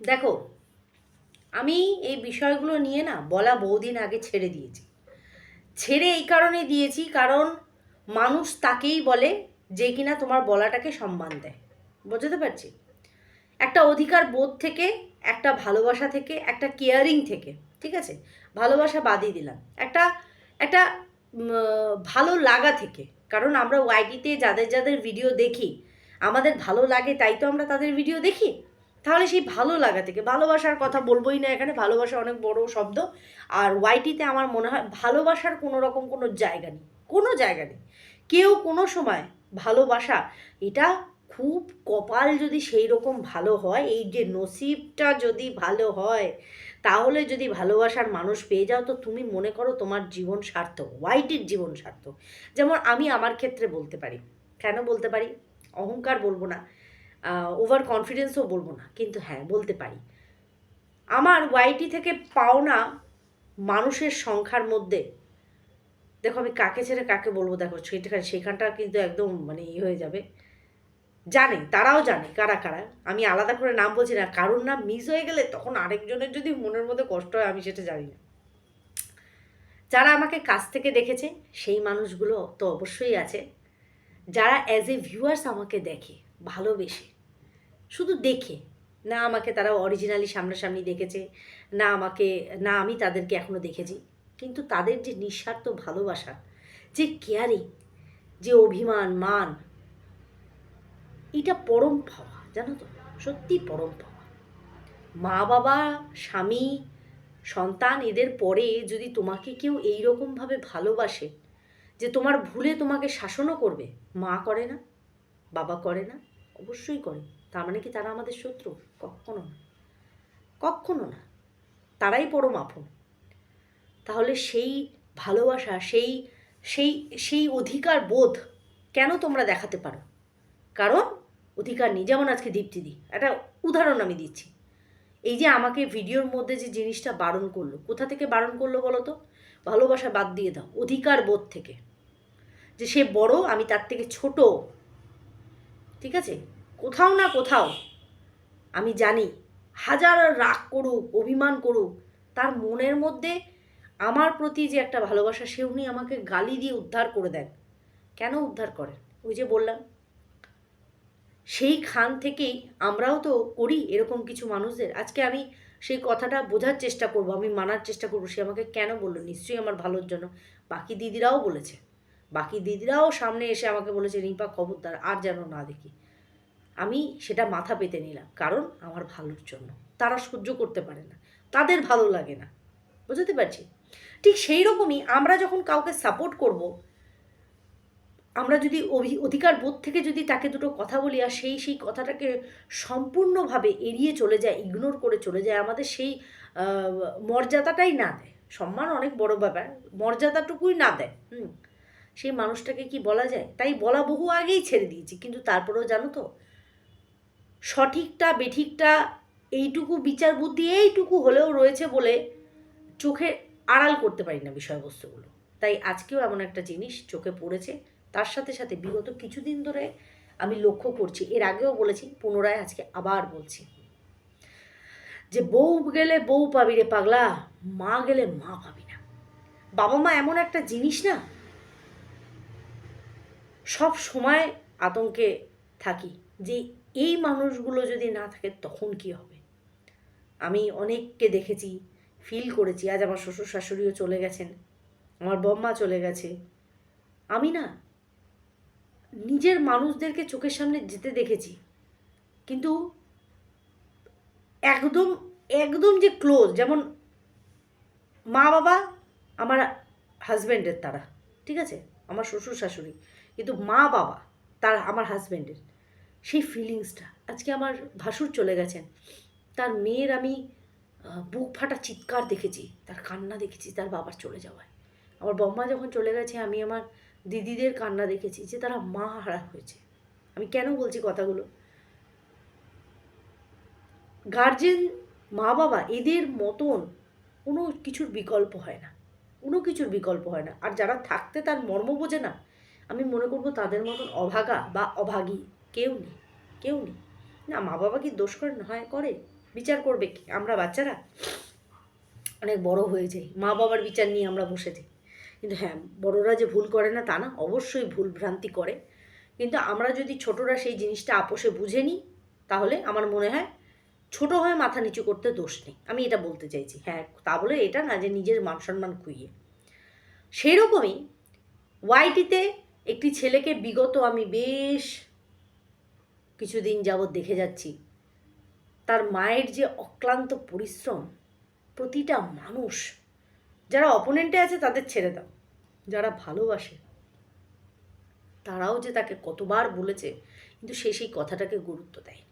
দেখো, আমি এই বিষয়গুলো নিয়ে না বলা বহুদিন আগে ছেড়ে দিয়েছি। ছেড়ে এই কারণে দিয়েছি কারণ মানুষ তাকেই বলে যে কিনা তোমার বলাটাকে সম্মান দেয়। বুঝতে পারছি? একটা অধিকার বোধ থেকে, একটা ভালোবাসা থেকে, একটা কেয়ারিং থেকে, ঠিক আছে? ভালোবাসা বাদই দিলাম। একটা একটা ভালো লাগা থেকে, কারণ আমরা ওয়াইটিতে যাদের যাদের ভিডিও দেখি, আমাদের ভালো লাগে তাই তো আমরা তাদের ভিডিও দেখি? তাহলে সেই ভালো লাগা থেকে, ভালোবাসার কথা বলবোই না এখানে, ভালোবাসা অনেক বড় শব্দ। আর ওয়াইটিতে আমার মনে হয় ভালোবাসার কোনো রকম কোনো জায়গা নেই, কোনো জায়গা নেই। কেউ কোনো সময় ভালোবাসা, এটা খুব কপাল যদি সেই রকম ভালো হয়, এই যে নসিবটা যদি ভালো হয়, তাহলে যদি ভালোবাসার মানুষ পেয়ে যাও, তো তুমি মনে করো তোমার জীবন সার্থক হোয়াইটের জীবন সার্থক। যেমন আমি আমার ক্ষেত্রে বলতে পারি, কেন বলতে পারি? অহংকার বলব না। ওভার কনফিডেন্সও বলব না, কিন্তু হ্যাঁ বলতে পারি। আমার ওয়াইটি থেকে পাওনা মানুষের সংখ্যার মধ্যে, দেখো আমি কাকে ছেড়ে কাকে বলব, দেখো সেটা সেখানটা কিন্তু একদম মানে ইয়ে হয়ে যাবে। জানে, তারাও জানে, কারা কারা, আমি আলাদা করে নাম বলছি না, কারোর নাম মিস হয়ে গেলে তখন আরেকজনের যদি মনের মধ্যে কষ্ট হয়, আমি সেটা জানি না। যারা আমাকে কাছ থেকে দেখেছে, সেই মানুষগুলো তো অবশ্যই আছে। যারা অ্যাজ এ ভিউয়ার্স আমাকে দেখে, ভালোবেসে শুধু দেখে। না আমাকে তারা অরিজিনালি সামনাসামনি দেখেছে, না আমাকে, না আমি তাদেরকে এখনও দেখেছি। কিন্তু তাদের যে নিঃস্বার্থ ভালোবাসা, যে কেয়ারিং যে অভিমান, মান, এটা পরম পাওয়া, জানো তো? সত্যি পরম পাওয়া। মা, বাবা, স্বামী, সন্তান, এদের পরে যদি তোমাকে কেউ এই রকমভাবে ভালোবাসে, যে তোমার ভুলে তোমাকে শাসনও করবে, মা করে না? বাবা করে না? অবশ্যই করে। তার মানে কি তারা আমাদের শত্রু? কখনো না। কখনো না। তারাই পরম আপন। তাহলে সেই ভালোবাসা, সেই সেই সেই অধিকার বোধ কেন তোমরা দেখাতে পারো? কারণ অধিকার নেই। যেমন আজকে দীপ্তি দীপ্তিদি একটা উদাহরণ আমি দিচ্ছি। এই যে আমাকে ভিডিওর মধ্যে যে জিনিসটা বারণ করল, কোথা থেকে বারণ করল বলো তো? ভালোবাসা বাদ দিয়ে দাও, অধিকার বোধ থেকে। যে সে বড়, আমি তার থেকে ছোট। ঠিক আছে? কোথাও না কোথাও, আমি জানি হাজার রাগ করুক, অভিমান করুক, তার মনের মধ্যে আমার প্রতি যে একটা ভালোবাসা, সে উনি আমাকে গালি দিয়ে উদ্ধার করে দেন। কেন উদ্ধার করেন? ওই যে বললাম, সেই খান থেকেই আমরাও তো করি এরকম কিছু মানুষদের। আজকে আমি সেই কথাটা বোঝার চেষ্টা করব, আমি মানার চেষ্টা করব, সে আমাকে কেন বলল? নিশ্চয়ই আমার ভালোর জন্য। বাকি দিদিরাও বলেছে। বাকি দিদিরাও সামনে এসে আমাকে বলেছে, রিম্পা খবরদার, আর যেন না দেখি। আমি সেটা মাথা পেতে নিলাম, কারণ আমার ভালোর জন্য। তারা সহ্য করতে পারে না, তাদের ভালো লাগে না। বুঝতে পারছি? ঠিক সেই রকমই আমরা যখন কাউকে সাপোর্ট করব, আমরা যদি অধিকার বোধ থেকে যদি তাকে দুটো কথা বলি আর সেই সেই কথাটাকে সম্পূর্ণভাবে এড়িয়ে চলে যায় ইগনোর করে চলে যায়, আমাদের সেই মর্যাদাটাই না দেয়। সম্মান অনেক বড় ব্যাপার, মর্যাদাটুকুই না দেয়, হুম? সেই মানুষটাকে কি বলা যায়? তাই বলা বহু আগেই ছেড়ে দিয়েছি, কিন্তু তারপরেও জানো তো সঠিকটা, বেঠিকটা, এইটুকু বিচার বুদ্ধি, এইটুকু হলেও রয়েছে বলে চোখে আড়াল করতে পারি না বিষয়বস্তুগুলো। তাই আজকেও এমন একটা জিনিস চোখে পড়েছে। তার সাথে সাথে বিগত কিছুদিন ধরে আমি লক্ষ্য করছি, এর আগেও বলেছি, পুনরায় আজকে আবার বলছি। যে বউ গেলে বউ পাবি রে পাগলা, মা গেলে মা পাবি না। বাবা মা এমন একটা জিনিস না, সব সময় আতঙ্কে থাকি যে এই মানুষগুলো যদি না থাকে, তখন কি হবে? আমি অনেককে দেখেছি ফিল করেছি, আজ আমার শ্বশুর শাশুড়িও চলে গেছেন, আমার বম্মা চলে গেছে। আমি না, নিজের মানুষদেরকে চোখের সামনে যেতে দেখেছি, কিন্তু একদম একদম যে ক্লোজ যেমন মা বাবা আমার হাজব্যান্ডের তারা, ঠিক আছে? আমার শ্বশুর শাশুড়ি কিন্তু মা বাবা তার আমার হাজব্যান্ডের সেই ফিলিংসটা আজকে আমার ভাসুর চলে গেছেন। তার মেয়ের আমি বুক ফাটা চিৎকার দেখেছি, তার কান্না দেখেছি, তার বাবার চলে যাওয়ায়। আমার বম্মা যখন চলে গেছে, আমি আমার দিদিদের কান্না দেখেছি যে তারা মা হারা হয়েছে। আমি কেন বলছি কথাগুলো? গার্জেন মা বাবা এদের মতন কোনো কিছুর বিকল্প হয় না। কোনো কিছুর বিকল্প হয় না। আর যারা থাকতে তার মর্ম বোঝে না, আমি মনে করব তাদের মতন অভাগা বা অভাগী। কেউ নেই কেউ নেই। না, মা বাবা কি দোষ করে? না, হয় করে। বিচার করবে কি? আমরা বাচ্চারা? অনেক বড় হয়ে যাই। মা বাবার বিচার নিয়ে আমরা বসে যাই। কিন্তু হ্যাঁ বড়রা যে ভুল করে না তা না, অবশ্যই ভুল ভ্রান্তি করে। কিন্তু আমরা যদি ছোটরা সেই জিনিসটা আপোষে বুঝে নিই, তাহলে আমার মনে হয় ছোট হয়ে মাথা নিচু করতে দোষ নেই। আমি এটা বলতে চাইছি। হ্যাঁ তা বলে এটা না যে নিজের মান সম্মান খুইয়ে। সেই রকমই ওয়াইটিতে একটি ছেলেকে বিগত আমি বেশ কিছুদিন যাবৎ দেখে যাচ্ছি। তার মায়ের যে অক্লান্ত পরিশ্রম, প্রতিটা মানুষ, যারা অপোনেন্টে আছে তাদের ছেড়ে দাও, যারা ভালোবাসে। তারাও যে তাকে কতবার বলেছে, কিন্তু সে সেই কথাটাকে গুরুত্ব দেয়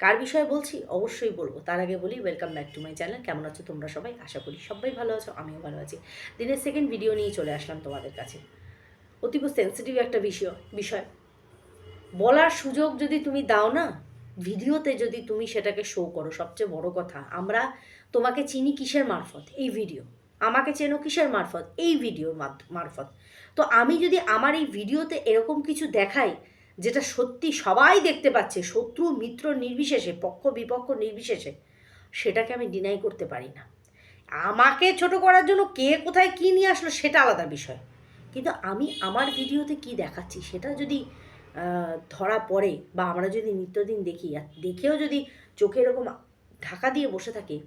কার বিষয়ে বলছি? অবশ্যই বলব। তার আগে বলি welcome back to my channel কেমন আছো তোমরা সবাই? আশা করি সবাই ভালো আছো, আমিও ভালো আছি। দিনের সেকেন্ড ভিডিও নিয়ে চলে আসলাম তোমাদের কাছে। অতীব সেন্সিটিভ একটা বিষয় বিষয়। বলার সুযোগ যদি তুমি দাও না, ভিডিওতে যদি তুমি সেটাকে শো করো, সবচেয়ে বড় কথা, আমরা তোমাকে চিনি কিসের মারফত? এই ভিডিও আমাকে চেনো কিসের মারফত? এই ভিডিওর মারফত। তো আমি যদি আমার এই ভিডিওতে এরকম কিছু দেখাই, যেটা সত্যি সবাই দেখতে পাচ্ছে, শত্রু, মিত্র নির্বিশেষে, পক্ষ, বিপক্ষ নির্বিশেষে, সেটাকে আমি ডিনাই করতে পারি না। আমাকে ছোট করার জন্য কে কোথায় কী নিয়ে আসলো, সেটা আলাদা বিষয়। কিন্তু আমি আমার ভিডিওতে কি দেখাচ্ছি, সেটা যদি ধরা পড়ে বা আমরা যদি নিত্যদিন দেখি, আর দেখেও যদি চোখে এরকম ঢাকা দিয়ে বসে থাকি,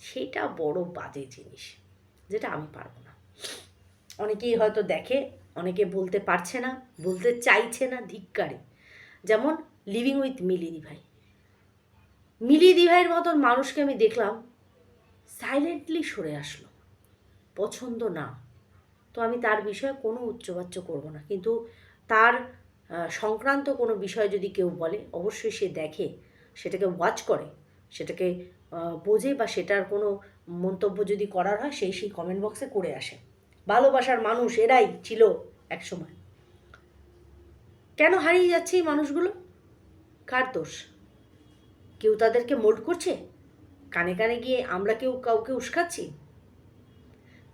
সেটা বড় বাজে জিনিস, যেটা আমি পারব না। অনেকেই হয়তো দেখে, অনেকে বলতে পারছে না, বলতে চাইছে না, ধিক্কারে। যেমন লিভিং উইথ মিলি দিভাই মিলি দিভাইয়ের মতন মানুষকে আমি দেখলাম সাইলেন্টলি সরে আসলো। পছন্দ না। তো আমি তার বিষয়ে কোনো উচ্চবাচ্য করব না। কিন্তু তার সংক্রান্ত কোনো বিষয় যদি কেউ বলে, অবশ্যই সে দেখে, সেটাকে ওয়াচ করে, সেটাকে বোঝে বা সেটার কোনো মন্তব্য যদি করার হয়, সেই সেই কমেন্ট বক্সে করে আসে। ভালোবাসার মানুষ এরাই ছিল একসময়। কেন হারিয়ে যাচ্ছে এই মানুষগুলো? কার দোষ? কেউ তাদেরকে মোল্ড করছে? কানে কানে গিয়ে আমরা কেউ কাউকে উস্কাচ্ছি?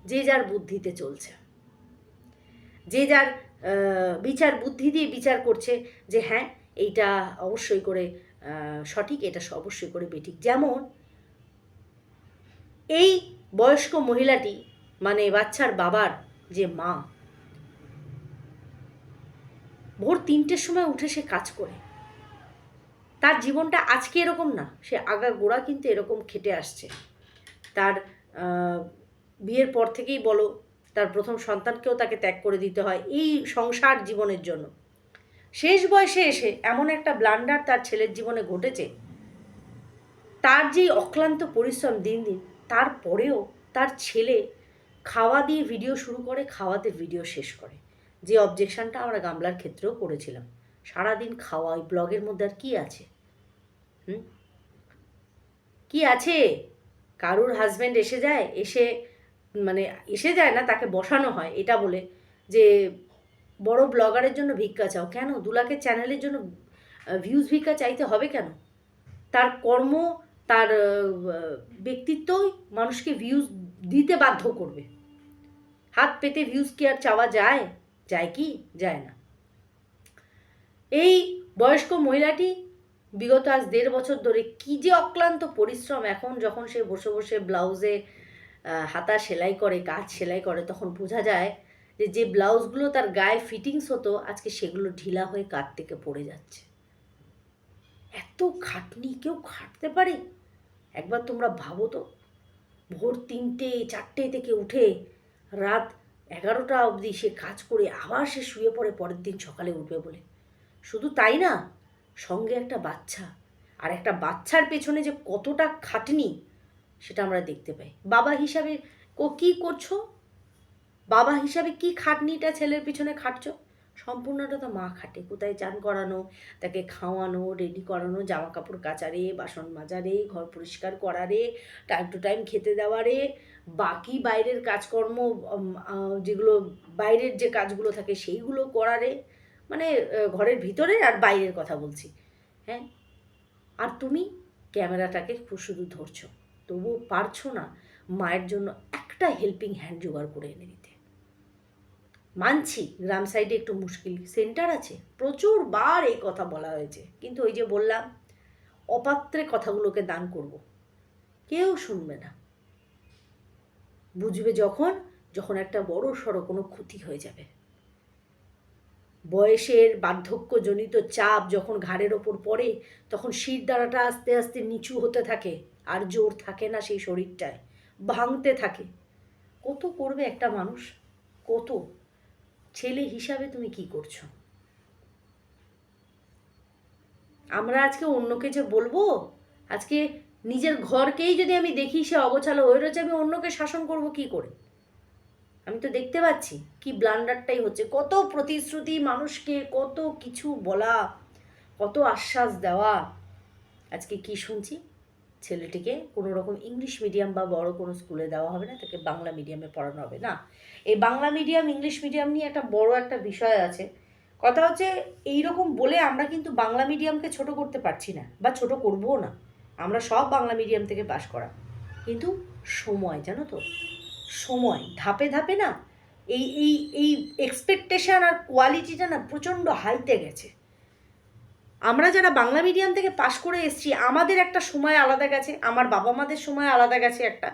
যে যার বুদ্ধিতে চলছে। যে যার বিচার বুদ্ধি দিয়ে বিচার করছে যে হ্যাঁ এইটা অবশ্যই করে সঠিক, এটা অবশ্যই করে বেঠিক। যেমন এই বয়স্ক মহিলাটি মানে বাচ্চার বাবার যে মা, ভোর তিনটের সময় উঠে সে কাজ করে। তার জীবনটা আজকে এরকম না, সে আগা গোড়া কিন্তু এরকম খেটে আসছে। তার বিয়ের পর থেকেই বলো তার প্রথম সন্তানকেও তাকে ত্যাগ করে দিতে হয় এই সংসার জীবনের জন্য। শেষ বয়সে এসে এমন একটা ব্লান্ডার তার ছেলের জীবনে ঘটেছে। তার যেই অক্লান্ত পরিশ্রম দিন দিন তারপরেও তার ছেলে খাওয়া দিয়ে ভিডিও শুরু করে, খাওয়াতে ভিডিও শেষ করে। যে অবজেকশনটা আমরা গামলার ক্ষেত্রেও করেছিলাম। সারাদিন খাওয়া, ওই ব্লগের মধ্যে আর কী আছে? হুম? কি আছে? কারুর হাজব্যান্ড এসে যায়, এসে মানে এসে যায় না, তাকে বসানো হয়, এটা বলে যে বড় ব্লগারের জন্য ভিক্ষা চাও। কেন? দু লাখের চ্যানেলের জন্য ভিউজ ভিক্ষা চাইতে হবে কেন? তার কর্ম, তার ব্যক্তিত্বই মানুষকে ভিউজ দিতে বাধ্য করবে। হাত পেতে ভিউজ কি আর চাওয়া যায়? যায় কি? যায় না। এই বয়স্ক মহিলাটি বিগত আজ দেড় বছর ধরে কি যে অক্লান্ত পরিশ্রম, এখন যখন সে বসে বসে ব্লাউজে হাতা সেলাই করে, কাজ সেলাই করে, তখন বোঝা যায় যে যে ব্লাউজগুলো তার গায়ে ফিটিংস হতো, আজকে সেগুলো ঢিলা হয়ে কাত থেকে পড়ে যাচ্ছে। এত খাটনি, কেউ খাটতে পারে? একবার তোমরা ভাবো তো। ভোর তিনটে, চারটে থেকে উঠে রাত এগারোটা অবধি সে কাজ করে আবার সে শুয়ে পড়ে, পরের দিন সকালে উঠবে বলে। শুধু তাই না, সঙ্গে একটা বাচ্চা। আর একটা বাচ্চার পেছনে যে কতটা খাটনি সেটা আমরা দেখতে পাই। বাবা হিসাবে কো করছ? বাবা হিসাবে কি খাটনিটা ছেলের পিছনে খাটছো? সম্পূর্ণটা তো মা খাটে। কোথায় চান করানো? তাকে খাওয়ানো রেডি করানো জামা কাপড় কাচারে, বাসন মাজারে, ঘর পরিষ্কার করারে টাইম টু টাইম খেতে দেওয়ারে, বাকি বাইরের কাজকর্ম যেগুলো বাইরের যে কাজগুলো থাকে সেইগুলো করারে মানে ঘরের ভিতরে আর বাইরের কথা বলছি। হ্যাঁ? আর তুমি ক্যামেরাটাকে শুধু ধরছো। তবুও পারছ না মায়ের জন্য একটা হেল্পিং হ্যান্ড জোগাড় করে এনে দিতে। মানছি গ্রাম সাইডে একটু মুশকিল সেন্টার আছে প্রচুর বার এই কথা বলা হয়েছে। কিন্তু ওই যে বললাম, অপাত্রে কথাগুলোকে দান করব। কেউ শুনবে না। বুঝবে যখন যখন একটা বড় সড়ো কোনো ক্ষতি হয়ে যাবে। বয়সের বার্ধক্যজনিত চাপ যখন ঘাড়ের ওপর পড়ে, তখন শির দ্বারাটা আস্তে আস্তে নিচু হতে থাকে। আর জোর থাকে না সেই শরীরটায়। ভাঙতে থাকে। কত করবে একটা মানুষ? কত? ছেলে হিসাবে তুমি কি করছ? আমরা আজকে অন্যকে যে বলব, আজকে নিজের ঘরকেই যদি আমি দেখি সে অগোছালো হয়ে রয়েছে, আমি অন্যকে শাসন করব কি করে? আমি তো দেখতে পাচ্ছি কি ব্লান্ডারটাই হচ্ছে। কত প্রতিশ্রুতি মানুষকে, কত কিছু বলা, কত আশ্বাস দেওয়া। আজকে কি শুনছি? ছেলেটিকে কোনো রকম ইংলিশ মিডিয়াম বা বড় কোনো স্কুলে দেওয়া হবে না, তাকে বাংলা মিডিয়ামে পড়ানো হবে, না? এই বাংলা মিডিয়াম ইংলিশ মিডিয়াম নিয়ে একটা বড় একটা বিষয় আছে। কথা হচ্ছে এই রকম বলে আমরা কিন্তু বাংলা মিডিয়ামকে ছোট করতে পারছি না বা ছোট করবও না। আমরা সব বাংলা মিডিয়াম থেকে পাশ করা। কিন্তু সময়, জানো তো? সময়, ধাপে ধাপে না, এই এই এই এক্সপেকটেশন আর কোয়ালিটিটা না প্রচণ্ড হাইতে গেছে। আমরা যারা বাংলা মিডিয়াম থেকে পাশ করে এসেছি, আমাদের একটা সময় আলাদা গেছে, আমার বাবা মাদের সময় আলাদা গেছে একটা।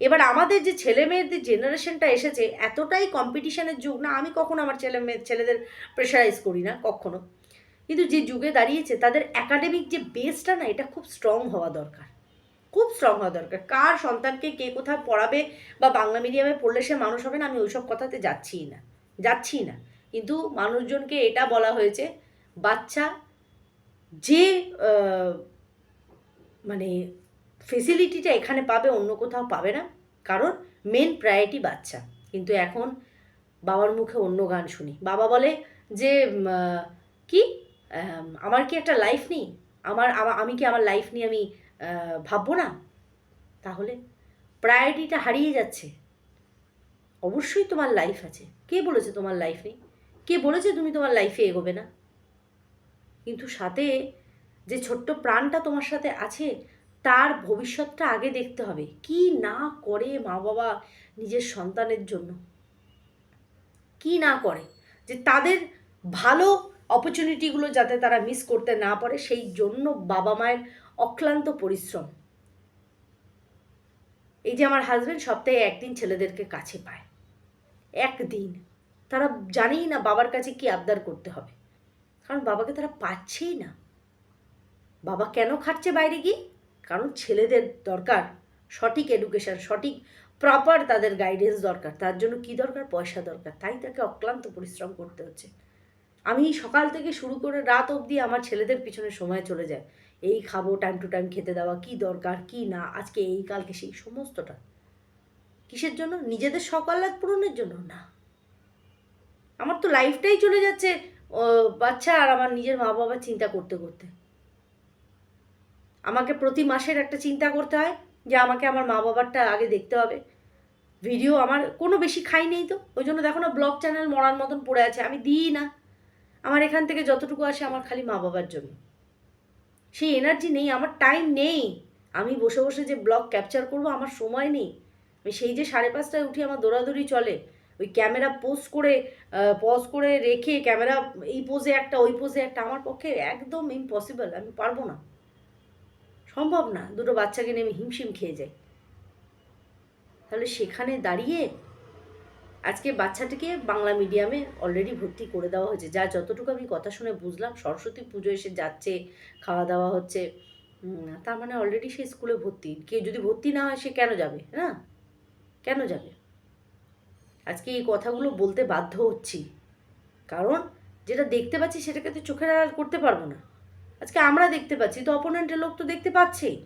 এবার আমাদের যে ছেলে মেয়েদের জেনারেশনটা এসেছে, এতটাই কম্পিটিশনের যুগ না, আমি কখনো আমার ছেলে মেয়ে, ছেলেদের প্রেশারাইজ করি না, কখনো। কিন্তু যে যুগে দাঁড়িয়েছে, তাদের একাডেমিক যে বেসটা না, এটা খুব স্ট্রং হওয়া দরকার। খুব স্ট্রং হওয়া দরকার। কার সন্তানকে কে কোথাও পড়াবে বা বাংলা মিডিয়ামে পড়লে সে মানুষ হবে না, আমি ওইসব কথাতে যাচ্ছিই না। যাচ্ছি না। কিন্তু মানুষজনকে এটা বলা হয়েছে, বাচ্চা যে মানে ফেসিলিটিটা এখানে পাবে, অন্য কোথাও পাবে না। কারণ মেন প্রায়োরিটি বাচ্চা। কিন্তু এখন বাবার মুখে অন্য গান শুনি। বাবা বলে যে কি? আমার কি একটা লাইফ নেই? আমার, আমি কি আমার লাইফ নিয়ে আমি ভাববো না? তাহলে প্রায়োরিটিটা হারিয়ে যাচ্ছে। অবশ্যই তোমার লাইফ আছে। কে বলেছে তোমার লাইফ নেই? কে বলেছে তুমি তোমার লাইফে এগোবে না? কিন্তু সাথে যে ছোট্ট প্রাণটা তোমার সাথে আছে, তার ভবিষ্যৎটা আগে দেখতে হবে। কি না করে মা বাবা নিজের সন্তানের জন্য? কি না করে? যে তাদের ভালো অপরচুনিটিগুলো যাতে তারা মিস করতে না পারে, সেই জন্য বাবা মায়ের অক্লান্ত পরিশ্রম। এই যে আমার হাজব্যান্ড সপ্তাহে একদিন ছেলেদেরকে কাছে পায়। একদিন। তারা জানেই না বাবার কাছে কি আবদার করতে হবে। কারণ বাবাকে তারা পাচ্ছেই না। বাবা কেন খাটছে বাইরে গিয়ে? কারণ ছেলেদের দরকার, সঠিক এডুকেশন সঠিক প্রপার তাদের গাইডেন্স দরকার। তার জন্য কি দরকার? পয়সা দরকার। তাই তাকে অক্লান্ত পরিশ্রম করতে হচ্ছে। আমি সকাল থেকে শুরু করে রাত অবধি আমার ছেলেদের পিছনে সময় চলে যায়। এই খাব টাইম টু টাইম খেতে দেওয়া, কি দরকার, কি না, আজকে এই, কালকে সেই, সমস্তটা। কিসের জন্য? নিজেদের সকালাত পূরণের জন্য? না। আমার তো লাইফটাই চলে যাচ্ছে। বাচ্চা আর আমার নিজের মা বাবার চিন্তা করতে করতে। আমাকে প্রতি মাসের একটা চিন্তা করতে হয় যে আমাকে আমার মা বাবারটা আগে দেখতে হবে। ভিডিও আমার কোনো বেশি খাই নেই তো, ওই জন্য দেখো না ব্লগ চ্যানেল মরার মতন পড়ে আছে, আমি দিই না। আমার এখান থেকে যতটুকু আসে আমার খালি মা বাবার জন্য। সেই এনার্জি নেই, আমার টাইম নেই। আমি বসে বসে যে ব্লগ ক্যাপচার করব, আমার সময় নেই। আমি সেই যে সাড়ে পাঁচটায় উঠি, আমার দৌড়াদৌড়ি চলে ওই ক্যামেরা পোজ করে পজ করে রেখে ক্যামেরা এই পোজে একটা, ওই পোজে একটা আমার পক্ষে একদম ইম্পসিবল আমি পারব না। সম্ভব না, দুটো বাচ্চাকে নিয়ে হিমশিম খেয়ে যাই। তাহলে সেখানে দাঁড়িয়ে আজকে বাচ্চাটিকে বাংলা মিডিয়ামে অলরেডি ভর্তি করে দেওয়া হয়েছে। যা যতটুকু আমি কথা শুনে বুঝলাম, সরস্বতী পুজো এসে যাচ্ছে, খাওয়া দাওয়া হচ্ছে তার মানে অলরেডি সে স্কুলে ভর্তি। কেউ যদি ভর্তি না হয়, সে কেন যাবে, না? কেন যাবে? আজকে এই কথাগুলো বলতে বাধ্য হচ্ছি। কারণ যেটা দেখতে পাচ্ছি সেটাকে তো চোখের আড়াল করতে পারব না। আজকে আমরা দেখতে পাচ্ছি, তো অপোনেন্টের লোক তো দেখতে পাচ্ছেই।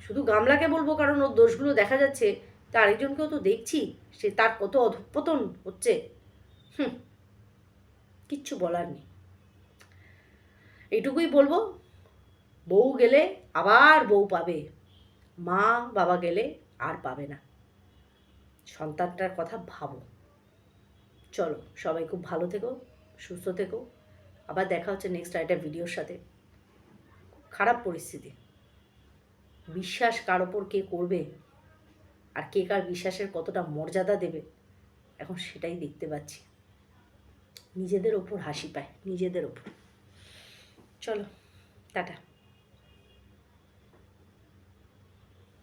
শুধু গামলাকে বলব কারণ ওর দোষগুলো দেখা যাচ্ছে, তা আরেকজনকেও তো দেখছি, সে তার কত অধপতন হচ্ছে। হুম, কিচ্ছু বলার নেই। এইটুকুই বলব, বউ গেলে আবার বউ পাবে। মা বাবা গেলে আর পাবে না। সন্তানটার কথা ভাবো। চলো, সবাই খুব ভালো থেকো, সুস্থ থেকো। আবার দেখা হচ্ছে নেক্সট একটা ভিডিওর সাথে। খারাপ পরিস্থিতি। বিশ্বাস কার ওপর কে করবে? আর কে কার বিশ্বাসের কতটা মর্যাদা দেবে? এখন সেটাই দেখতে পাচ্ছি। নিজেদের ওপর হাসি পায়, নিজেদের ওপর। চলো, টাটা।